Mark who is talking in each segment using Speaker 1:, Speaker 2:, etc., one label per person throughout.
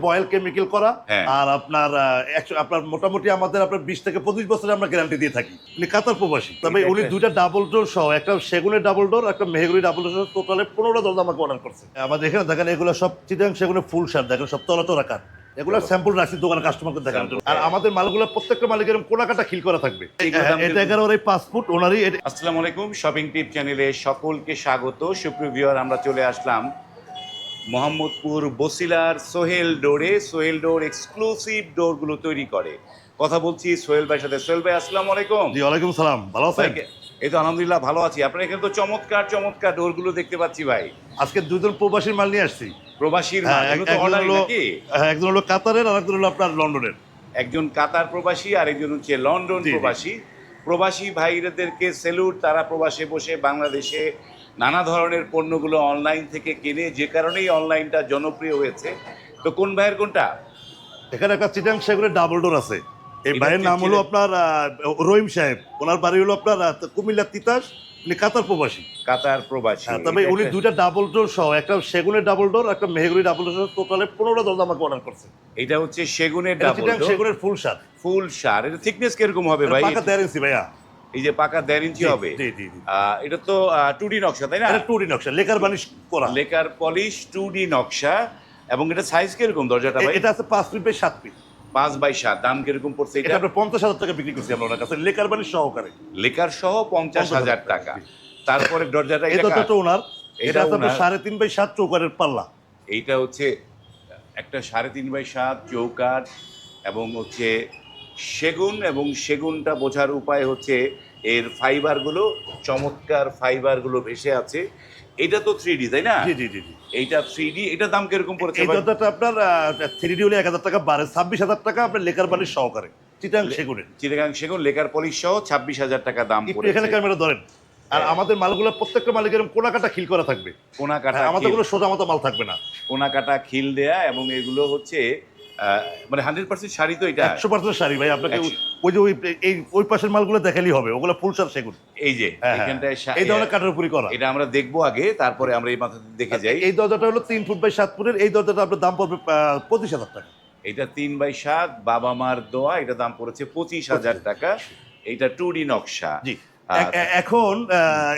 Speaker 1: Boil chemical করা
Speaker 2: হ্যাঁ।
Speaker 1: আর আপনার আপনার মোটামুটি আমাদের আপনার বিশ থেকে পঁচিশ বছরের আমরা গ্যারান্টি দিয়ে থাকি। উনি কাতার প্রবাসী। তবে উনি দুইটা ডাবল ডোর সহ একটা সেগুনের ডাবল ডোর একটা ডাবল ডোর সহ টোটালে পনেরোটা দরজা আমাকে অর্ডার করছে। আমাদের এখানে দেখেন এগুলো সব চিটাং সেগুনের ফুল শার্ট দেখেন সব তলা তলা কাট এগুলো স্যাম্পল রাখছি দোকানে কাস্টমারকে দেখানোর জন্য। আর আমাদের মালগুলো প্রত্যেকটা মালিকের কোনা কাটা খিল করা থাকবে। এটা
Speaker 2: কীরকম?
Speaker 1: এগারো এই পাঁচ ফুট ওনারই এটা-
Speaker 2: আসসালামু আলাইকুম শপিং টিপ চ্যানেলে সকলকে স্বাগত। সুপ্রিভিয়র আমরা চলে আসলাম মোহাম্মদপুর বসিলার সোহেল ডোরে সোহেল ডোর এক্সক্লুসিভ ডোরগুলো তৈরি করে। কথা বলছি সোহেল ভাইয়ের সাথে। সোহেল ভাই আসসালামু আলাইকুম।
Speaker 1: জি ওয়ালাইকুম সালাম। ভালো আছেন?
Speaker 2: এই তো আলহামদুলিল্লাহ ভালো আছি। আপনার এখানে তো চমৎকার চমৎকার ডোরগুলো দেখতে পাচ্ছি ভাই।
Speaker 1: আজকে দুজন প্রবাসীর মাল নিয়ে আসছি।
Speaker 2: প্রবাসীর মাল,
Speaker 1: হ্যাঁ,
Speaker 2: এগুলো তো নাকি?
Speaker 1: হ্যাঁ, একজন হলো কাতারের আর একজন হলো আপনার লন্ডনের।
Speaker 2: একজন কাতার প্রবাসী আর একজন হচ্ছে লন্ডন। প্রবাসী। প্রবাসী ভাইদেরকে সেলুট তারা প্রবাসে বসে বাংলাদেশে নানা ধরনের পণ্যগুলো অনলাইন থেকে কিনে যে কারণেই অনলাইনটা জনপ্রিয় হয়েছে। তো কোন ভাইয়ের কোনটা?
Speaker 1: এখানে একটা চিটাং সাহেবের ডাবল ডোর আছে। এই ভাইয়ের নাম হলো আপনার রহিম সাহেব। ওনার বাড়ি হলো আপনার কুমিল্লা তিতাস। উনি কাতার প্রবাসী।
Speaker 2: কাতার প্রবাসী
Speaker 1: হ্যাঁ, তবে উনি দুইটা ডাবল ডোর সহ একটা সেগুনের ডাবল ডোর একটা মেহগুনি ডাবল ডোর টোটালে পনেরোটা দরজা আমাকে অর্ডার করছে।
Speaker 2: এটা হচ্ছে সেগুনের ডাবল
Speaker 1: চিটাং সেগুনের ফুল শার্ট
Speaker 2: ফুল সার এটা থিকনেস কীরকম হবে ভাই?
Speaker 1: পাকা দেড় ইঞ্চি ভাইয়া।
Speaker 2: এই যে পাকা দেড় ইঞ্চি হবে। এটা তো টু ডি নকশা তাই না?
Speaker 1: এটা টু ডি নকশা লেকার বানিশ করা।
Speaker 2: লেকার পলিশ টু ডি নকশা এবং এটা সাইজ কীরকম দরজাটা ভাই?
Speaker 1: এটা আছে পাঁচ ফিট বাই সাত ফিট
Speaker 2: পাঁচ বাই সাত দাম কীরকম পড়ছে
Speaker 1: এটা আমরা পঞ্চাশ হাজার টাকা বিক্রি করছি আমরা ওনার কাছে লেকার বানিশ সহকারে।
Speaker 2: লেকার সহ পঞ্চাশ হাজার টাকা। তারপরে দরজাটা এটা?
Speaker 1: দরজাটা ওনার
Speaker 2: এটা
Speaker 1: আপনার সাড়ে তিন বাই সাত চৌকারের পাল্লা।
Speaker 2: এইটা হচ্ছে একটা সাড়ে তিন বাই সাত চৌকাঠ এবং হচ্ছে সেগুন এবং সেগুনটা বোঝার উপায় হচ্ছে এর ফাইবারগুলো চমৎকার ফাইবারগুলো ভেসে আছে। এটা তো থ্রি ডি তাই না?
Speaker 1: জি জি জি জি।
Speaker 2: এইটা থ্রি ডি এটা দাম কীরকম পড়েছে?
Speaker 1: দরজাটা আপনার থ্রি ডি হলে এক হাজার টাকা বাড়ে ছাব্বিশ হাজার টাকা আপনার লেকার বানিশ সহকারে চিটাং সেগুনের।
Speaker 2: চিটাগাং সেগুন লেকার পলিশ সহ ছাব্বিশ হাজার টাকা দাম
Speaker 1: এখানে ক্যামেরা ধরেন। আর
Speaker 2: হ্যাঁ।
Speaker 1: আমাদের মালগুলো প্রত্যেকটা মালিকের কোনা কাটা খিল করা থাকবে।
Speaker 2: কোনা কাটা
Speaker 1: আমাদের। কোনো সোজা মতো মাল থাকবে না।
Speaker 2: কোনা কাটা খিল দেয়া এবং এগুলো হচ্ছে মানে হান্ড্রেড পার্সেন্ট শাড়ি তো এটা।
Speaker 1: একশো পার্সেন্ট শাড়ি ভাই আপনাকে ওই- যে ওই এই ওই পাশের মালগুলো দেখালেই হবে ওগুলো ফুল শার্ট সেগুন।
Speaker 2: এই যে
Speaker 1: হ্যাঁ, হ্যাঁ।
Speaker 2: এখানটায়
Speaker 1: এই ধরনের কাঠের উপরই করা।
Speaker 2: এটা আমরা দেখব আগে তারপরে আমরা এই মাথাতে দেখে যাই।
Speaker 1: এই দরজাটা হলো তিন ফুট বাই সাত ফুটের এই দরজাটা আপনার দাম পড়বে পঁচিশ হাজার টাকা।
Speaker 2: এটা তিন বাই সাত বাবা মার দোয়া এটা দাম পড়েছে পঁচিশ হাজার টাকা। এটা টু ডি নকশা।
Speaker 1: এ- এখন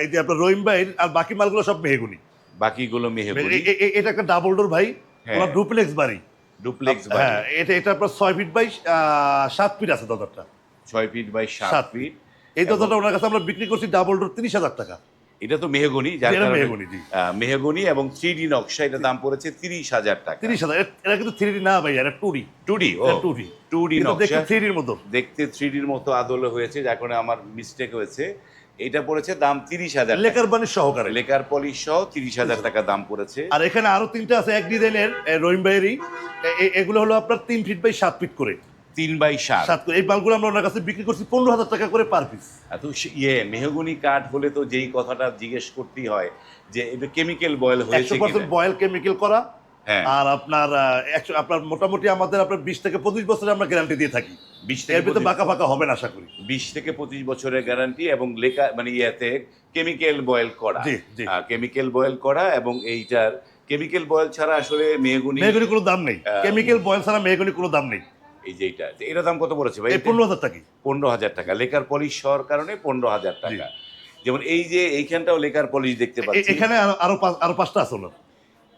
Speaker 1: এই যে আপনার রহিম ভাই আর বাকি মালগুলো সব মেহেগুনি।
Speaker 2: বাকিগুলো মেহেগুনি।
Speaker 1: এটা একটা ডাবল ডোর ভাই
Speaker 2: হ্যাঁ।
Speaker 1: ডুপ্লেক্স বাড়ি।
Speaker 2: ডুপ্লেক্স
Speaker 1: হ্যাঁ এটা এটা আপনার ছয় ফিট বাই সাত ফিট আছে দরজাটা।
Speaker 2: ছয় ফিট বাই সাত ফিট
Speaker 1: এই দরজাটা ওনার কাছে আমরা বিক্রি করছি ডাবল ডোর তিরিশ হাজার টাকা।
Speaker 2: এটা তো মেহগনি
Speaker 1: মেহগনি,
Speaker 2: এবং থ্রি ডি নকশা এটা দাম পড়েছে তিরিশ হাজার টাকা।
Speaker 1: তিরিশ হাজার। এটা কিন্তু থ্রি ডি না ভাই এটা টু ডি
Speaker 2: টু ডি ও।
Speaker 1: টু ডি
Speaker 2: টু ডি
Speaker 1: দেখতে
Speaker 2: নকশা।
Speaker 1: থ্রি ডির মতো।
Speaker 2: দেখতে থ্রি ডির মতো আদলে হয়েছে যার কারণে আমার মিস্টেক হয়েছে। এটা পড়েছে দাম তিরিশ হাজার
Speaker 1: লেকার বানিশ সহকারে।
Speaker 2: লেকার পলিশ সহ তিরিশ হাজার টাকা দাম পড়েছে।
Speaker 1: আর এখানে আরও তিনটা আছে এক ডিজাইনের রহিম ভাইয়েরই। এগুলো হলো আপনার তিন ফিট বাই সাত ফিট করে।
Speaker 2: তিন বাই সাত।
Speaker 1: সাত এই মালগুলো আমরা ওনার কাছে বিক্রি করছি পনেরো হাজার টাকা করে পার পিস
Speaker 2: এত ইয়ে মেহগনি কাঠ হলে তো যেই কথাটা জিজ্ঞেস করতেই হয় যে এটা কেমিক্যাল বয়েল হয়েছে
Speaker 1: বয়েল কেমিক্যাল করা আর আপনার একশো আপনার মোটামুটি আমাদের আপনার বিশ থেকে পঁচিশ বছরে আমরা গ্যারান্টি দিয়ে থাকি।
Speaker 2: বিশ থেকে
Speaker 1: ভিতরে বাঁকা ফাঁকা হবে না আশা করি।
Speaker 2: বিশ থেকে পঁচিশ বছরের গ্যারান্টি এবং লেখা মানে ইয়াতে কেমিক্যাল বয়েল করা। কেমিক্যাল বয়েল করা এবং এইটার কেমিক্যাল বয়েল ছাড়া আসলে মেহগুনি
Speaker 1: মেহগুনি কোনো দাম নেই। কেমিক্যাল বয়েল ছাড়া মেহগুনি কোনো দাম নেই।
Speaker 2: এই যে এইটা এটা দাম কত পড়েছে ভাই?
Speaker 1: পনেরো হাজার টাকা।
Speaker 2: পনেরো হাজার টাকা। লেকার পলিশ হওয়ার কারণে পনেরো হাজার টাকা। যেমন এই যে এইখানটাও লেকার পলিশ দেখতে পাচ্ছি।
Speaker 1: এখানে আরো- আরও পাঁচ- আরও পাঁচটা আছে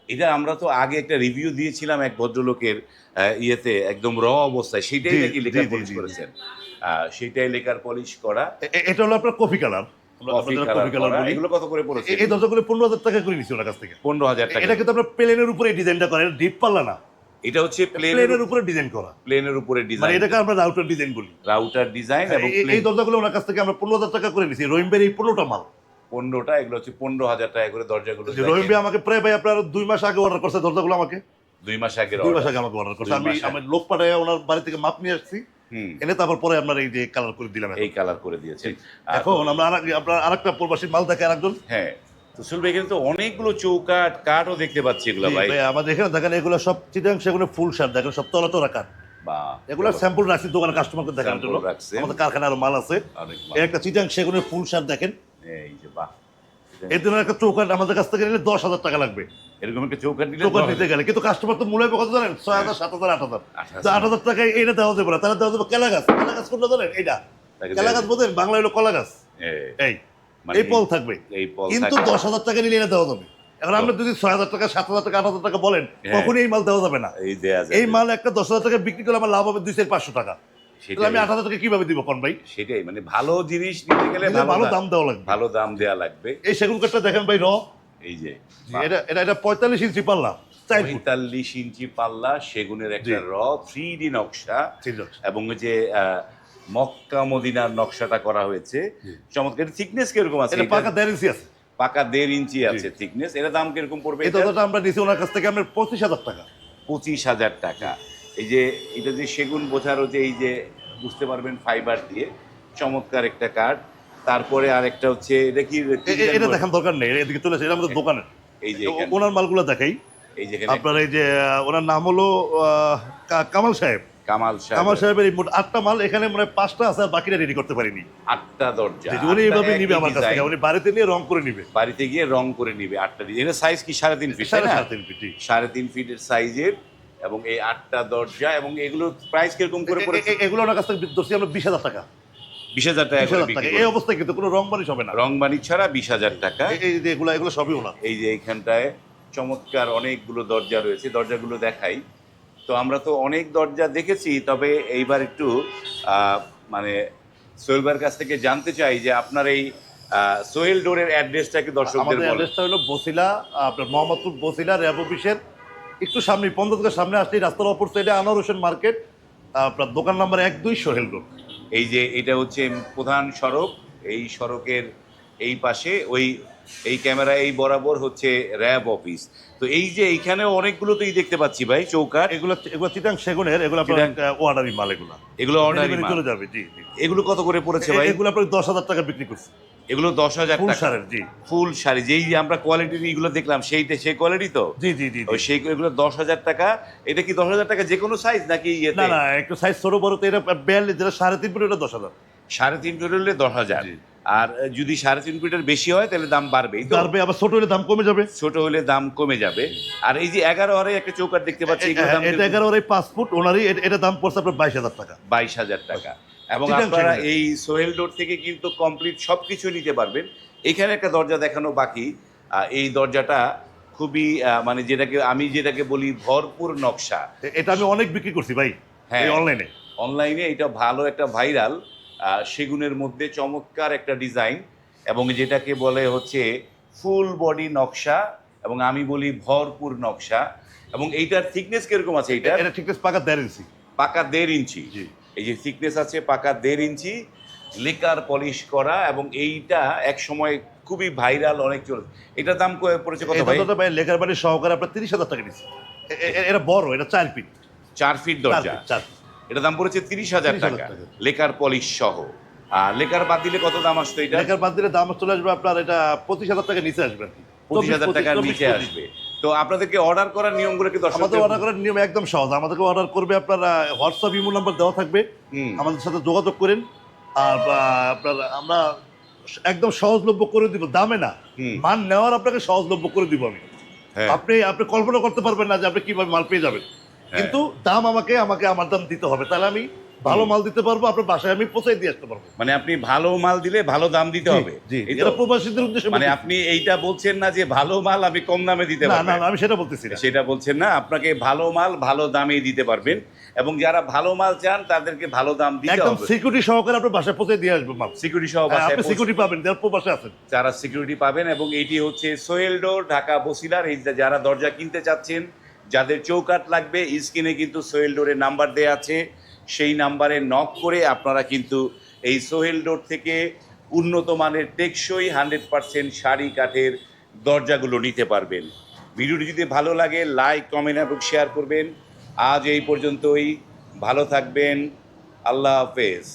Speaker 2: এটা আমরা তো আগে একটা রিভিউ দিয়েছিলাম এক ভদ্রলোকের ইয়েতে একদম র অবস্থায়। সেটাই নাকি
Speaker 1: জি,
Speaker 2: পলিশ। করেছেন? সেটাই লেকার পলিশ করা।
Speaker 1: এটা হলো আপনার কফি কালার
Speaker 2: এগুলো কত করে পড়েছে?
Speaker 1: এই দরজাগুলো পনেরো হাজার টাকা করে নিচ্ছি ওনার কাছ থেকে।
Speaker 2: পনেরো হাজার টাকা।
Speaker 1: এটা কিন্তু আপনার প্লেনের উপরে ডিজাইনটা ডিপ পাল্লা না।
Speaker 2: এটা হচ্ছে প্লেনের
Speaker 1: উপরে ডিজাইন করা।
Speaker 2: প্লেনের উপরে
Speaker 1: মানে
Speaker 2: ডিজাইন
Speaker 1: এটাকে আমরা রাউটার ডিজাইন বলি।
Speaker 2: রাউটার ডিজাইন এবং
Speaker 1: এই- দরজাগুলো ওনার কাছ থেকে আমরা পনেরো হাজার টাকা করে এই পনেরোটা মাল।
Speaker 2: পনেরোটা এগুলো হচ্ছে পনেরো হাজার টাকা করে দরজাগুলো
Speaker 1: রহিম ভাই আমাকে প্রায় ভাই আপনার দুই মাস আগে অর্ডার করছে দরজাগুলো আমাকে।
Speaker 2: দুই মাস আগের
Speaker 1: দুই মাস আগে আমাকে অর্ডার করছে। আমি
Speaker 2: আগে।
Speaker 1: আমার লোক পাঠায় ওনার বাড়ি থেকে মাপ নিয়ে আসছি। এনে তারপর পরে আপনার এই যে কালার করে দিলাম
Speaker 2: এই কালার করে দিয়েছেন
Speaker 1: এখন আমরা আপনার আরেকটা প্রবাসী মাল দেখে আরেকজন।
Speaker 2: হ্যাঁ। সুল ভাই এখানে তো অনেকগুলো চৌকাট কাঠও দেখতে পাচ্ছি এগুলো ভাই।
Speaker 1: আমাদের এখানে দেখেন এগুলো সব চিটাং সেগুলো ফুল শার্ট দেখেন সব তলা তলা কাঠ।
Speaker 2: বা
Speaker 1: এগুলো স্যাম্পল রাখছি দোকানে কাস্টমারকে দেখানোর জন্য। আমাদের কারখানার মাল আছে। একটা চিটাং সেগুনের ফুল শার্ট দেখেন।
Speaker 2: এই যে বাহ।
Speaker 1: একটা চৌকাট আমাদের কাছ থেকে নিলে দশ হাজার টাকা লাগবে।
Speaker 2: এরকম একটা চৌকাট নিলে
Speaker 1: চৌকাট নিতে গেলে। কিন্তু কাস্টমার তো মূল্য কত জানেন? ছয় হাজার সাত হাজার আট হাজার।
Speaker 2: আট হাজার।
Speaker 1: তো আট হাজার টাকায় এটা দেওয়া যাবে না। তাহলে দেওয়া যাবে কেলা গাছ। কেলা গাছ কোনটা জানেন? এইটা।
Speaker 2: তাকে
Speaker 1: কেলা গাছ বাংলা হলো কলা গাছ। এই।
Speaker 2: মানে
Speaker 1: এই পল থাকবে। কিন্তু দশ হাজার টাকা নিলে এটা দেওয়া যাবে। এখন আপনি যদি ছয় হাজার টাকা সাত হাজার টাকা আট হাজার টাকা বলেন
Speaker 2: হ্যাঁ।
Speaker 1: কখনই এই মাল দেওয়া যাবে না।
Speaker 2: এই
Speaker 1: এই মাল একটা দশ হাজার টাকা বিক্রি করলে আমার লাভ হবে দুই চার পাঁচশো টাকা। তাহলে আমি আট হাজার টাকা কীভাবে দিব কোন ভাই?
Speaker 2: সেটাই মানে ভালো জিনিস নিতে গেলে
Speaker 1: ভালো দাম দেওয়া লাগবে।
Speaker 2: ভালো দাম দেয়া লাগবে।
Speaker 1: এই সেগুন কাঠটা দেখেন ভাই র।
Speaker 2: এই যে
Speaker 1: এটা এটা এটা পঁয়তাল্লিশ ইঞ্চি ফুট।
Speaker 2: পঁয়তাল্লিশ ইঞ্চি পাল্লা সেগুনের একটা র থ্রি ডি নকশা। এবং যে মক্কা মদিনার নকশাটা করা হয়েছে। চমৎকার থিকনেস কীরকম আছে?
Speaker 1: এটা
Speaker 2: এটা?
Speaker 1: পাকা দেড় ইঞ্চি আছে।
Speaker 2: পাকা দেড় ইঞ্চি আছে থিকনেস এর দাম কীরকম পড়বে এটা?
Speaker 1: আমরা নিছি ওনার কাছ থেকে আপনার পঁচিশ হাজার টাকা।
Speaker 2: পঁচিশ হাজার টাকা। এই যে এটা যে সেগুন বোঝারও যে এই যে বুঝতে পারবেন ফাইবার দিয়ে চমৎকার একটা কাঠ। তারপরে আরেকটা হচ্ছে এটা কি
Speaker 1: এটা দেখার দরকার নেই এদিকে চলে আসে এটা আমাদের দোকানের।
Speaker 2: এই যে
Speaker 1: ওনার মালগুলো দেখাই।
Speaker 2: এই যে
Speaker 1: আপনার এই যে ওনার নাম হলো আহ, কা- কামাল সাহেব।
Speaker 2: কামাল
Speaker 1: কামাল সাহেবের মোট আটটা মাল এখানে মানে পাঁচটা আছে আর বাকিটা রেডি করতে পারিনি।
Speaker 2: আটটা দরজা
Speaker 1: উনি এইভাবে নিবে আমার কাছ থেকে উনি বাড়িতে নিয়ে রং করে নিবে।
Speaker 2: বাড়িতে গিয়ে রং করে নিবে আটটা দিয়ে এটা সাইজ কি? সাড়ে তিন ফিট
Speaker 1: সাড়ে তিন ফিট
Speaker 2: সাড়ে তিন ফিটের সাইজের এবং এই আটটা দরজা এবং এগুলোর প্রাইস কীরকম করে পড়েছে?
Speaker 1: এগুলো ওনার কাছ থেকে ধরছি আমরা বিশ হাজার টাকা।
Speaker 2: বিশ হাজার টাকা
Speaker 1: এই অবস্থায় কিন্তু কোনো রং বানিশ হবে না।
Speaker 2: রং ছাড়া বিশ হাজার টাকা।
Speaker 1: এই- যে এগুলো এগুলো সবই ওনার।
Speaker 2: এই যে এইখানটায় চমৎকার অনেকগুলো দরজা রয়েছে দরজাগুলো দেখাই। তো আমরা তো অনেক দরজা দেখেছি তবে এইবার একটু মানে সোহেলবার কাছ থেকে জানতে চাই যে আপনার এই সোহেল ডোরের অ্যাড্রেসটা কি দর্শকদের
Speaker 1: অ্যাড্রেসটা হলো বসিলা আপনার মোহাম্মদপুর বসিলা র্যাব অফিসের একটু সামনে পনেরো থেকে সামনে আসলেই রাস্তার অপর সাইডে আনোয়ার হোসেন মার্কেট আপনার দোকান নাম্বার এক দুই সোহেল রোড।
Speaker 2: এই যে এটা হচ্ছে প্রধান সড়ক, এই সড়কের এই পাশে ওই এই ক্যামেরা এই বরাবর হচ্ছে র্যাব অফিস। তো এই যে এইখানে অনেকগুলো তো এই দেখতে পাচ্ছি ভাই চৌকাট
Speaker 1: এগুলো এগুলো চিটাং সেগুনের এগুলো আপনার অর্ডারি মাল এগুলো।
Speaker 2: এগুলো অর্ডারি
Speaker 1: চলে যাবে জি
Speaker 2: এগুলো কত করে পড়েছে ভাই?
Speaker 1: এগুলো আপনার দশ হাজার টাকা বিক্রি করছে।
Speaker 2: এগুলো দশ হাজার
Speaker 1: ফুল সারের জি।
Speaker 2: ফুল শাড়ি যেই যে আমরা কোয়ালিটির এগুলো দেখলাম সেইটা সেই কোয়ালিটি তো?
Speaker 1: জি জি জি
Speaker 2: সেই এগুলো দশ হাজার টাকা। এটা কি দশ হাজার টাকা যে কোনো সাইজ নাকি
Speaker 1: না না একটু সাইজ ছোট বড় তো এটা বিয়াল্লিশ যেটা সাড়ে তিন ফুট এটা দশ হাজার।
Speaker 2: সাড়ে তিন ফিট হলে দশ হাজার। আর যদি সাড়ে তিন ফিটের বেশি হয় তাহলে দাম বাড়বে
Speaker 1: বাড়বে আবার ছোট হলে দাম কমে যাবে।
Speaker 2: ছোট হলে দাম কমে যাবে। আর এই যে এগারো হারে একটা চৌকাট দেখতে পাচ্ছি
Speaker 1: হ্যাঁ, এটা এগারো এই পাঁচ ফুট ওনারই এটা- দাম পড়ছে আপনার বাইশ হাজার টাকা।
Speaker 2: বাইশ হাজার টাকা। এবং আপনারা এই সোহেল ডোর থেকে কিন্তু কমপ্লিট সব কিছু নিতে পারবেন। এখানে একটা দরজা দেখানো বাকি। এই দরজাটা খুবই মানে যেটাকে আমি যেটাকে বলি ভরপুর নকশা।
Speaker 1: এটা আমি অনেক বিক্রি করছি ভাই
Speaker 2: হ্যাঁ।
Speaker 1: অনলাইনে
Speaker 2: অনলাইনে এটা ভালো একটা ভাইরাল। সেগুনের মধ্যে চমৎকার একটা ডিজাইন এবং যেটাকে বলে হচ্ছে ফুল বডি নকশা এবং আমি বলি ভরপুর নকশা এবং এইটার থিকনেস কীরকম আছে এইটা
Speaker 1: এটা থিকনেস পাকা দেড় ইঞ্চি।
Speaker 2: পাকা দেড় ইঞ্চি। এই যে থিকনেস আছে পাকা দেড় ইঞ্চি লেকার পলিশ করা এবং এইটা এক সময় খুবই ভাইরাল অনেক চলে এটার দাম পড়েছে কত
Speaker 1: এটা
Speaker 2: ভাই?
Speaker 1: তো ভাই লেখার বাড়ির সহকারে আপনার তিরিশ হাজার টাকা নিচ্ছে। এটা বড় এটা চার ফিট।
Speaker 2: চার ফিট দরজা।
Speaker 1: চার ফিট।
Speaker 2: এটা দাম পড়েছে তিরিশ হাজার টাকা।
Speaker 1: টাকা।
Speaker 2: লেকার পলিশ সহ। আর লেকার বাদ দিলে কত দাম আসতো এটা?
Speaker 1: লেখার বাদ দিলে দাম চলে আসবে আপনার এটা পঁচিশ হাজার টাকা নিচে আসবে।
Speaker 2: পঁচিশ হাজার টাকার নিচে আসবে। তো আপনাদেরকে অর্ডার করার নিয়মগুলো কি
Speaker 1: আমাদের অর্ডার করার নিয়ম একদম সহজ। আমাদেরকে অর্ডার করবে আপনার হোয়াটসঅ্যাপ ইমো নাম্বার দেওয়া থাকবে। আমাদের সাথে যোগাযোগ করেন। আর আপনার আমরা একদম সহজলভ্য করে দিব। দামে না। মান নেওয়ার আপনাকে সহজলভ্য করে দিব আমি।
Speaker 2: হ্যাঁ।
Speaker 1: আপনি আপনি কল্পনা করতে পারবেন না যে আপনি কীভাবে মাল পেয়ে যাবেন। কিন্তু দাম আমাকে আমাকে আমার দাম দিতে হবে। তাহলে আমি ভালো মাল দিতে পারব আপনার বাসায় আমি পৌঁছাই দিয়ে আসতে পারব।
Speaker 2: মানে আপনি ভালো মাল দিলে ভালো দাম দিতে হবে?
Speaker 1: এটা প্রবাসীদের উদ্দেশ্যে
Speaker 2: মানে আপনি এইটা বলছেন না যে ভালো মাল আমি কম দামে দিতে
Speaker 1: না না আমি সেটা বলতেছি না।
Speaker 2: সেটা বলছেন না আপনাকে ভালো মাল ভালো দামে দিতে পারবেন। এবং যারা ভালো মাল চান তাদেরকে ভালো দাম দিতে
Speaker 1: একদম সিকিউরিটি সহকারে আপনার বাসায় পৌঁছে দিয়ে আসব মাল।
Speaker 2: সিকিউরিটি সহ
Speaker 1: হ্যাঁ,
Speaker 2: বাসায়
Speaker 1: আপনি সিকিউরিটি পাবেন যারা প্রবাসে আছেন।
Speaker 2: যারা সিকিউরিটি পাবেন এবং এটি হচ্ছে সোহেল ডোর ঢাকা বসিলার এই যারা দরজা কিনতে চাচ্ছেন যাদের চৌকাট লাগবে স্ক্রিনে কিন্তু সোহেল ডোরের নাম্বার দেওয়া আছে। সেই নাম্বারে নক করে আপনারা কিন্তু এই সোহেল ডোর থেকে উন্নত মানের টেকসই হান্ড্রেড পার্সেন্ট শাড়ি কাঠের দরজাগুলো নিতে পারবেন। ভিডিওটি যদি ভালো লাগে লাইক কমেন্ট এবং শেয়ার করবেন। আজ এই পর্যন্তই। ভালো থাকবেন। আল্লাহ হাফেজ।